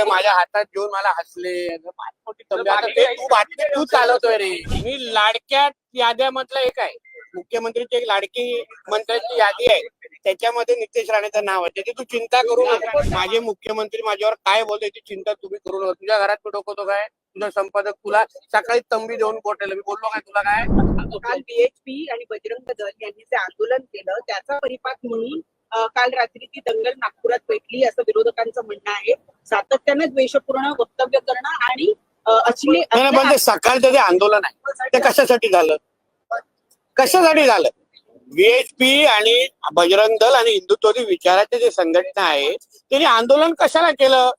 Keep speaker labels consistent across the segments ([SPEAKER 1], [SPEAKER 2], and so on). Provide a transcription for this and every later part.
[SPEAKER 1] बोलले माझ्या हातात घेऊन मला हसले. ते तू बातमी तू चालवतोय रे. मी लाडक्या याद्यामधलं एक आहे. मुख्यमंत्रीची एक लाडकी मंत्र्यांची यादी आहे. त्याच्यामध्ये नितेश राणेचं नाव आहे. त्याची तू चिंता करू नको माझे मुख्यमंत्री माझ्यावर काय बोलते याची चिंता तुम्ही करू नका तुझ्या घरात मी डोकवतो काय? तुझा संपादक तुला सकाळी तंबी देऊन पोटेल. मी बोललो काय तुला काय?
[SPEAKER 2] काल बीएचपी आणि बजरंग दल यांनी जे आंदोलन केलं त्याचा परिपाक म्हणून काल रात्री ती दंगल नागपुरात पेटली असं विरोधकांचं म्हणणं आहे. सातत्यानं द्वेषपूर्ण वक्तव्य करणं आणि
[SPEAKER 1] ते सकाळचं जे आंदोलन आहे ते कशासाठी झालं? कशासाठी झालं? व्हीएचपी आणि बजरंग दल आणि हिंदुत्ववादी विचाराचे जे संघटना आहे त्यांनी आंदोलन कशाला केलं?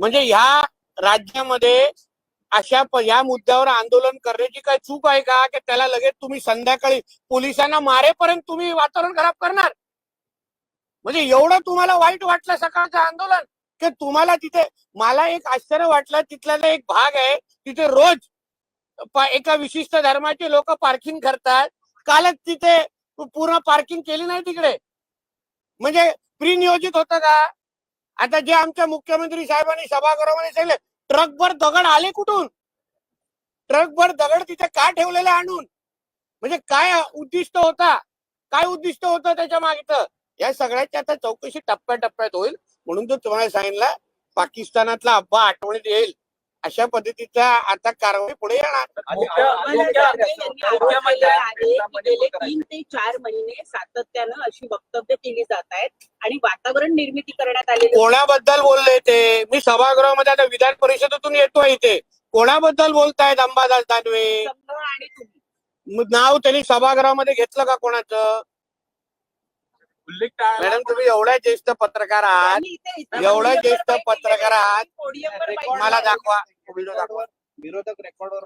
[SPEAKER 1] म्हणजे ह्या राज्यामध्ये अशा या मुद्द्यावर आंदोलन करण्याची काय चूक आहे का? की त्याला लगेच तुम्ही संध्याकाळी पोलिसांना मारेपर्यंत तुम्ही वातावरण खराब करणार? म्हणजे एवढं तुम्हाला वाईट वाटलं सकाळचं आंदोलन की तुम्हाला तिथे मला एक आश्चर्य वाटलं तिथला एक भाग आहे तिथे रोज एका विशिष्ट धर्माचे लोक पार्किंग करतात. कालच तिथे पूर्ण पार्किंग केली नाही तिकडे. म्हणजे प्री नियोजित होतं का? आता जे आमच्या मुख्यमंत्री साहेबांनी सभागृहामध्ये सांगितले ट्रकभर दगड आले कुठून? ट्रकभर दगड तिथे का ठेवलेले आणून? म्हणजे काय उद्दिष्ट होता? काय उद्दिष्ट होतं त्याच्या मागचं? या सगळ्याची आता चौकशी टप्प्याटप्प्यात होईल म्हणून तो तुम्हाला सांगितलं पाकिस्तानातला अब्बा आठवणीत येईल. अशा पद्धतीचा आता कारवाई पुढे
[SPEAKER 2] तीन ते चार महिने सातत्यानं अशी वक्तव्य केली जात आहेत आणि वातावरण निर्मिती करण्यात आलेली आहे.
[SPEAKER 1] कोणाबद्दल बोलले ते? मी सभागृहामध्ये आता विधान परिषदेतून येतोय इथे. कोणाबद्दल बोलतायत अंबादास दानवे?
[SPEAKER 2] आणि
[SPEAKER 1] नाव त्यांनी सभागृहामध्ये घेतलं का कोणाचं? मॅडम तुम्ही एवढ्या ज्येष्ठ पत्रकार आहात.
[SPEAKER 2] आणि इथे- इथे
[SPEAKER 1] एवढा
[SPEAKER 2] podium
[SPEAKER 1] ज्येष्ठ पत्रकार आहात. मला दाखवा. व्हिडिओ दाखवा
[SPEAKER 3] विरोधक रेकॉर्डवर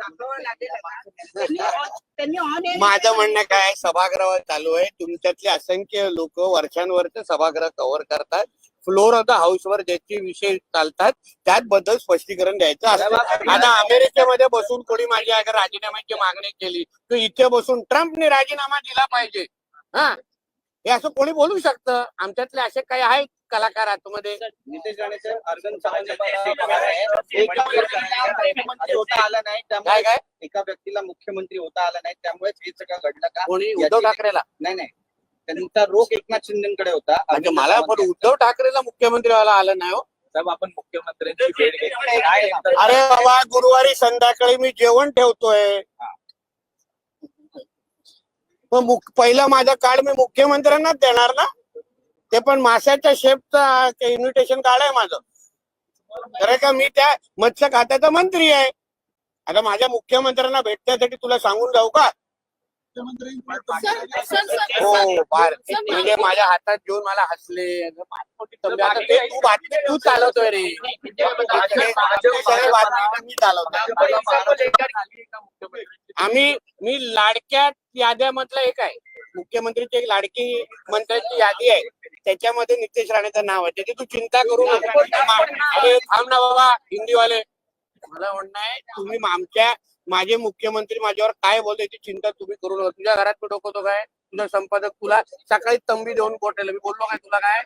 [SPEAKER 1] माझं म्हणणं काय सभागृह चालू आहे. तुमच्यातले असंख्य लोक वर्षांवरचे सभागृह कव्हर करतात. फ्लोर ऑफ द हाऊस वर ज्याचे विषय चालतात त्याबद्दल स्पष्टीकरण द्यायचं असतं. आता अमेरिकेमध्ये बसून कोणी माझी अगर राजीनाम्याची मागणी केली तर इथे बसून ट्रम्पने राजीनामा दिला पाहिजे. हा? हे असं कोणी बोलू शकतं? आमच्यातले असे काही आहेत कलाकार आतमध्ये?
[SPEAKER 3] नितेश राणेचे अर्जन एका व्यक्तीला मुख्यमंत्री होता आला नाही
[SPEAKER 1] काय
[SPEAKER 3] त्यामुळे
[SPEAKER 1] काय?
[SPEAKER 3] एका व्यक्तीला मुख्यमंत्री होता आला नाही त्यामुळेच हे सगळं घडलं का
[SPEAKER 1] कोणी?
[SPEAKER 3] याची-
[SPEAKER 1] उद्धव ठाकरेला?
[SPEAKER 3] नाही नाही त्यांचा रोख एकनाथ शिंदेकडे होता
[SPEAKER 1] म्हणजे मला पण उद्धव ठाकरेला मुख्यमंत्री व्हायला आलं नाही हो.
[SPEAKER 4] साहेब आपण मुख्यमंत्र्यांची भेट घेतली.
[SPEAKER 1] अरे बाबा गुरुवारी संध्याकाळी मी जेवण ठेवतोय. मग पहिला पहिलं कार्ड मी मुख्यमंत्र्यांनाच देणार ना? ते पण माशाच्या शेपचं इन्व्हिटेशन कार्ड आहे माझं. खरं का? मी त्या मत्स्य खात्याचा मंत्री आहे. आता माझ्या मुख्यमंत्र्यांना भेटण्यासाठी तुला सांगून जाऊ का? हो फार म्हणजे माझ्या हातात घेऊन मला हसले. ते बातमी तू चालवतोय रे. मी आम्ही मी लाडक्या याद्यामधलं एक आहे. मुख्यमंत्रीची एक लाडकी मंत्र्यांची यादी आहे. त्याच्यामध्ये नितेश राणेचं नाव आहे. त्याची तू चिंता करू थांब ना बाबा हिंदीवाले. मला म्हणणं आहे तुम्ही आमच्या माझे मुख्यमंत्री माझ्यावर काय बोलते याची चिंता तुम्ही करू नका. तुझ्या घरात मी डोकवतो काय? तुझा संपादक तुला सकाळी तंबी देऊन पोटेल मी बोललो काय तुला काय?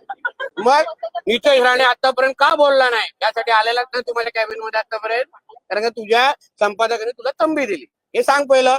[SPEAKER 1] मग नितेश राणे आतापर्यंत का बोलला नाही? यासाठी आलेलाच नाही तू माझ्या कॅबिनमध्ये आतापर्यंत. कारण का तुझ्या संपादकाने तुला तंबी दिली. हे सांग पहिलं.